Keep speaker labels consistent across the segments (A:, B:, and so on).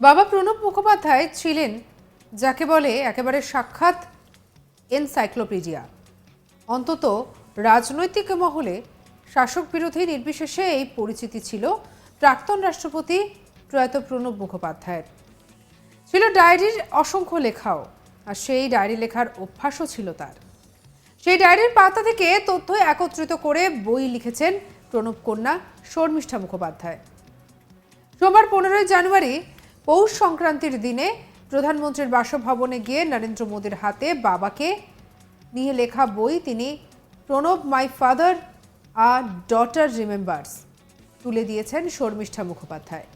A: বাবা প্রণব মুখোপাধ্যায় ছিলেন, যাকে বলে একেবারে সাক্ষাৎ এনসাইক্লোপিডিয়া। অন্তত রাজনৈতিক মহলে শাসক বিরোধী নির্বিশেষে এই পরিচিতি ছিল প্রাক্তন রাষ্ট্রপতি প্রয়াত প্রণব মুখোপাধ্যায়ের। ছিল ডায়েরির অসংখ্য লেখাও, আর সেই ডায়েরি লেখার অভ্যাসও ছিল তার। সেই ডায়েরির পাতা থেকে তথ্য একত্রিত করে বই লিখেছেন প্রণব কন্যা শর্মিষ্ঠা মুখোপাধ্যায়। সোমবার পনেরোই জানুয়ারি পৌষ সংক্রান্তির দিনে প্রধানমন্ত্রীর বাসভবনে গিয়ে নরেন্দ্র মোদীর হাতে বাবাকে নিয়ে লেখা বই তিনি Pranab my father a daughter remembers তুলে দিয়েছেন শর্মিষ্ঠা মুখোপাধ্যায়।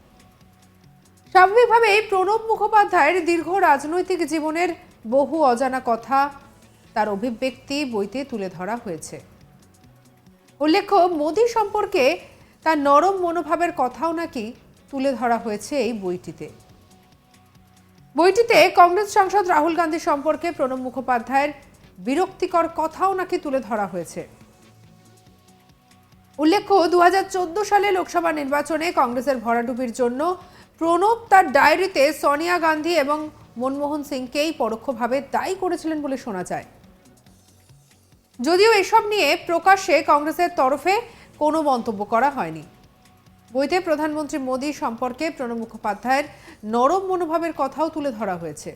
A: স্বাভাবিকভাবেই প্রণব মুখোপাধ্যায়ের দীর্ঘ রাজনৈতিক জীবনের বহু অজানা কথা তার অভিব্যক্তি বইতে তুলে ধরা হয়েছে। উল্লেখ্য, মোদী সম্পর্কে তার নরম মনোভাবের কথাও নাকি তুলে ধরা হয়েছে এই বইটিতে। বইটিতে কংগ্রেস সাংসদ রাহুল গান্ধী সম্পর্কে প্রণব মুখোপাধ্যায়ের বিরক্তিকর কথাও নাকি তুলে ধরা হয়েছে। উল্লেখ্য, দুহাজার চোদ্দ সালে লোকসভা নির্বাচনে কংগ্রেসের ভরাডুবির জন্য প্রণব তার ডায়েরিতে সোনিয়া গান্ধী এবং মনমোহন সিংকেই পরোক্ষভাবে দায়ী করেছিলেন বলে শোনা যায়। যদিও এসব নিয়ে প্রকাশ্যে কংগ্রেসের তরফে কোনো মন্তব্য করা হয়নি। বইতে প্রধানমন্ত্রী মোদী সম্পর্কে প্রণব মুখোপাধ্যায়ের নরম মনোভাবের কথাও তুলে ধরা হয়েছে।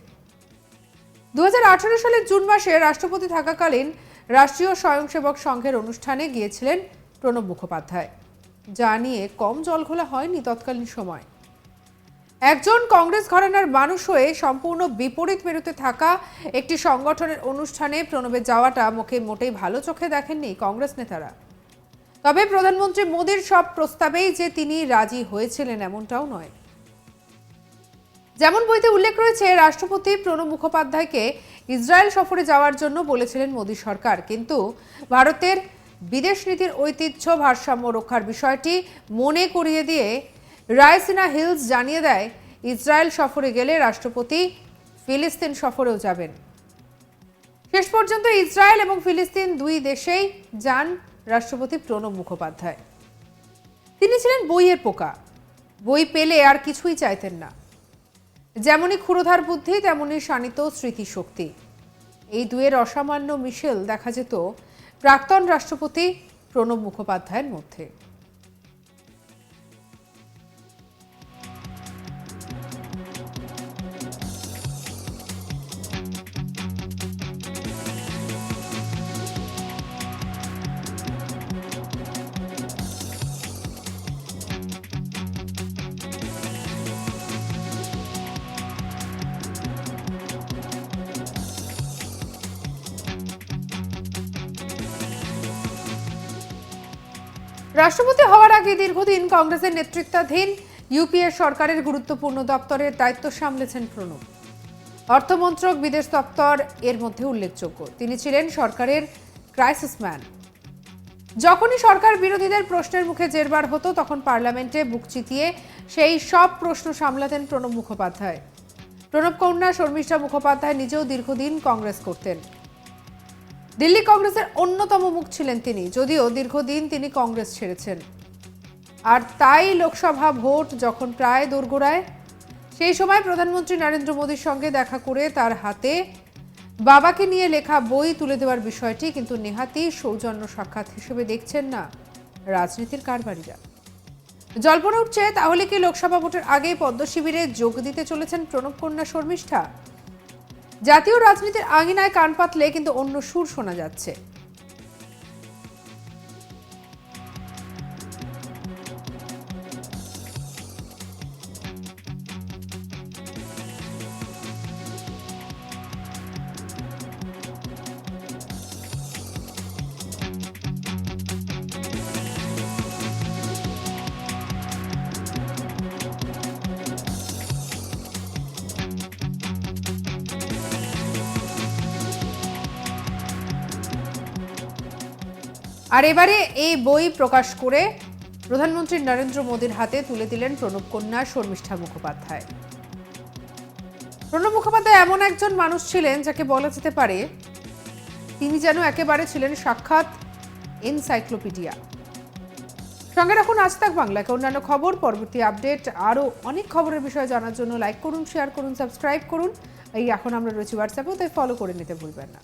A: দু হাজার আঠারো সালের জুন মাসে রাষ্ট্রপতি থাকাকালীন রাষ্ট্রীয় স্বয়ংসেবক সংঘের অনুষ্ঠানে গিয়েছিলেন প্রণব মুখোপাধ্যায়। যা নিয়ে কম জলঘোলা হয়নি তৎকালীন সময়। একজন কংগ্রেস ঘরানার মানুষ হয়ে সম্পূর্ণ বিপরীত মেরুতে থাকা একটি সংগঠনের অনুষ্ঠানে প্রণবের যাওয়াটা মুখে মোটেই ভালো চোখে দেখেননি কংগ্রেস নেতারা। তবে প্রধানমন্ত্রী মোদীর সব প্রস্তাবেই যে তিনি রাজি হয়েছিলেন এমনটাও নয়। যেমন বইতে উল্লেখ রয়েছে, রাষ্ট্রপতি প্রণব মুখোপাধ্যায়কে ইসরায়েল সফরে যাওয়ার জন্য বলেছিলেন মোদী সরকার। কিন্তু ভারতের বিদেশ নীতির ঐতিহ্য ভারসাম্য রক্ষার বিষয়টি মনে করিয়ে দিয়ে রায়সিনা হিলস জানিয়ে দেয়, ইসরায়েল সফরে গেলে রাষ্ট্রপতি ফিলিস্তিন সফরেও যাবেন। শেষ পর্যন্ত ইসরায়েল এবং ফিলিস্তিন দুই দেশেই যান রাষ্ট্রপতি প্রণব মুখোপাধ্যায়। তিনি ছিলেন বইয়ের পোকা। বই পেলে আর কিছুই চাইতেন না। যেমনই ক্ষুরধার বুদ্ধি, তেমনই শানিত স্মৃতিশক্তি। এই দুয়ের অসামান্য মিশেল দেখা যেত প্রাক্তন রাষ্ট্রপতি প্রণব মুখোপাধ্যায়ের মধ্যে। রাষ্ট্রপতি হওয়ার আগে দীর্ঘদিন কংগ্রেসের নেতৃত্বাধীন ইউপিএ সরকারের গুরুত্বপূর্ণ দপ্তরের দায়িত্ব সামলেছেন প্রণব। অর্থমন্ত্রক, বিদেশ দপ্তর এর মধ্যে উল্লেখযোগ্য। তিনি ছিলেন সরকারের ক্রাইসিস ম্যান যখনই সরকার বিরোধীদের প্রশ্নের মুখে জেরবার হতো, তখন পার্লামেন্টে বুক চিতিয়ে সেই সব প্রশ্ন সামলাতেন প্রণব মুখোপাধ্যায়। প্রণব কন্যা, শর্মিষ্ঠা মুখোপাধ্যায় নিজেও দীর্ঘদিন কংগ্রেস করতেন। দিল্লি কংগ্রেসের অন্যতম মুখ ছিলেন তিনি, যদিও দীর্ঘদিন তিনি কংগ্রেস ছেড়েছেন। আর তাই লোকসভা ভোট যখন প্রায় দোরগোড়ায়, সেই সময় প্রধানমন্ত্রী নরেন্দ্র মোদীর সঙ্গে দেখা করে তার হাতে বাবাকে নিয়ে লেখা বই তুলে দেওয়ার বিষয়টি কিন্তু নেহাতি সৌজন্য সাক্ষাৎ হিসেবে দেখছেন না রাজনীতির কারবারিরা। জল্পনা উঠছে, তাহলে কি লোকসভা ভোটের আগেই পদ্ম শিবিরে যোগ দিতে চলেছেন প্রণব কন্যা শর্মিষ্ঠা? জাতীয় রাজনীতির আঙিনায় কান পাতলে কিন্তু অন্য সুর শোনা যাচ্ছে। আর এবারে এই বই প্রকাশ করে প্রধানমন্ত্রী নরেন্দ্র মোদীর হাতে তুলে দিলেন প্রণব কন্যা শর্মিষ্ঠা মুখোপাধ্যায়। প্রণব মুখোপাধ্যায় এমন একজন মানুষ ছিলেন যাকে বলা যেতে পারে তিনি যেন একেবারে ছিলেন সাক্ষাৎ এনসাইক্লোপিডিয়া। সঙ্গে রাখুন আজ তাক বাংলাকে অন্যান্য খবর, পরবর্তী আপডেট, আরও অনেক খবরের বিষয়ে জানার জন্য লাইক করুন, শেয়ার করুন, সাবস্ক্রাইব করুন। এই এখন আমরা রয়েছি হোয়াটসঅ্যাপেও তাই ফলো করে নিতে ভুলবেন না।